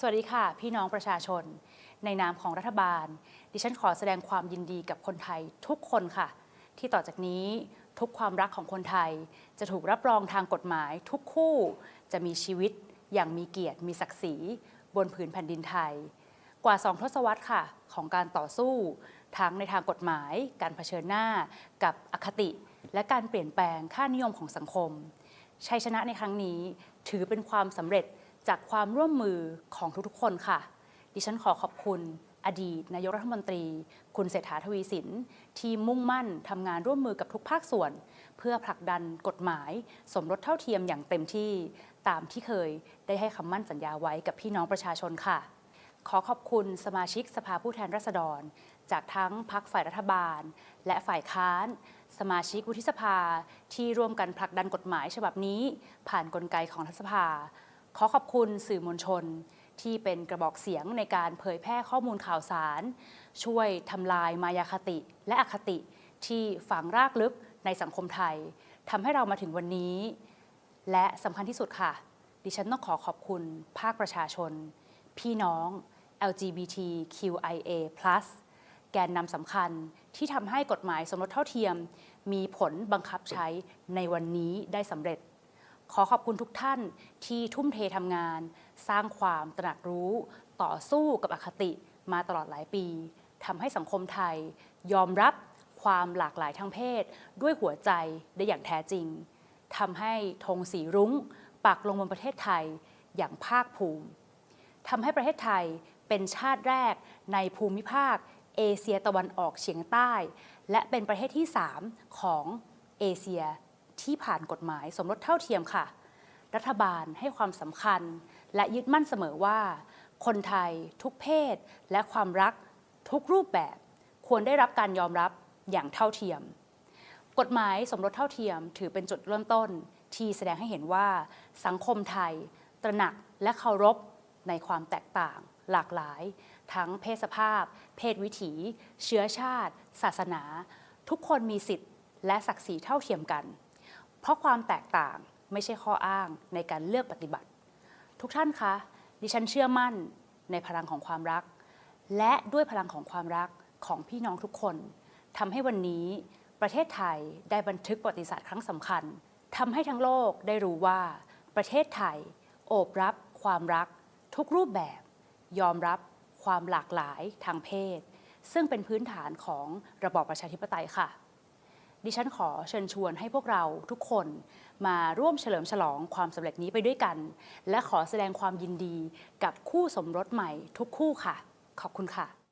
สวัสดีค่ะ พี่น้องประชาชน ในนามของรัฐบาล ดิฉันขอแสดงความยินดีกับคนไทยทุกคนค่ะ ที่ต่อจากนี้ทุกความรักของคนไทย จะถูกรับรองทางกฎหมาย ทุกคู่จะมีชีวิตอย่างมีเกียรติมีศักดิ์ศรีบนผืนแผ่นดินไทย กว่าสองทศวรรษค่ะ ของการต่อสู้ ทั้งในทางกฎหมาย การเผชิญหน้า กับอคติ และการเปลี่ยนแปลงค่านิยมของสังคมชัยชนะในครั้งนี้ถือเป็นความสำเร็จ จากความร่วมมือของทุกๆ คนค่ะ ดิฉันขอขอบคุณอดีตนายกรัฐมนตรี คุณเศรษฐาทวีสิน ที่มุ่งมั่นทำงานร่วมมือกับทุกภาคส่วน เพื่อผลักดันกฎหมาย สมรสเท่าเทียมอย่างเต็มที่ตามที่เคยได้ให้คำมั่นสัญญาไว้กับพี่น้องประชาชนค่ะ ขอขอบคุณสมาชิกสภาผู้แทนราษฎร จากทั้งพักฝ่ายรัฐบาล และฝ่ายค้าน สมาชิกวุฒิสภาที่ร่วมกันผลักดันกฎหมายฉบับนี้ ผ่านนกลไกของรัฐสภา ขอขอบคุณสื่อมวลชน ที่เป็นกระบอกเสียงในการเผยแพร่ข้อมูลข่าวสาร ช่วยทำลายมายาคติและอคติที่ฝังรากลึกในสังคมไทยทำให้เรามาถึงวันนี้ และสำคัญที่สุดค่ะ ดิฉันต้องขอขอบคุณภาคประชาชน พี่น้อง LGBTQIA+ แกนนำสำคัญที่ทำให้กฎหมายสมรสเท่าเทียม มีผลบังคับใช้ในวันนี้ได้สำเร็จ ขอขอบคุณทุกท่านที่ทุ่มเททำงาน สร้างความตระหนักรู้ ต่อสู้กับอคติมาตลอดหลายปีทำให้สังคมไทย ยอมรับความหลากหลายทางเพศ ด้วยหัวใจได้อย่างแท้จริงทำให้ธงสีรุ้งปักลงบนประเทศไทยอย่างภาคภูมิทำให้ประเทศไทยเป็นชาติแรกในภูมิภาค เอเชียตะวันออกเฉียงใต้ และเป็นประเทศที่ 3 ของเอเชีย ที่ผ่านกฎหมายสมรสเท่าเทียมค่ะ รัฐบาลให้ความสำคัญ และยึดมั่นเสมอว่า คนไทยทุกเพศ และความรักทุกรูปแบบ ควรได้รับการยอมรับอย่างเท่าเทียม กฎหมายสมรสเท่าเทียมถือเป็นจุดเริ่มต้น ที่แสดงให้เห็นว่า สังคมไทย ตระหนักและเคารพในความแตกต่าง หลากหลาย ทั้งเพศสภาพ เพศวิถี เชื้อชาติ ศาสนา ทุกคนมีสิทธิ์และศักดิ์ศรีเท่าเทียมกัน เพราะความแตกต่างไม่ใช่ข้ออ้างในการเลือกปฏิบัติ ทุกท่านคะ ดิฉันเชื่อมั่นในพลังของความรัก และด้วยพลังของความรักของพี่น้องทุกคนทำให้วันนี้ประเทศไทยได้บันทึกประวัติศาสตร์ครั้งสำคัญทำให้ทั้งโลกได้รู้ว่า ประเทศไทย โอบรับความรัก ทุกรูปแบบ ยอมรับความหลากหลายทางเพศ ซึ่งเป็นพื้นฐานของระบอบประชาธิปไตยค่ะ ดิฉันขอเชิญชวนให้พวกเราทุกคนมาร่วมเฉลิมฉลองความสำเร็จนี้ไปด้วยกัน และขอแสดงความยินดีกับคู่สมรสใหม่ทุกคู่ค่ะ ขอบคุณค่ะ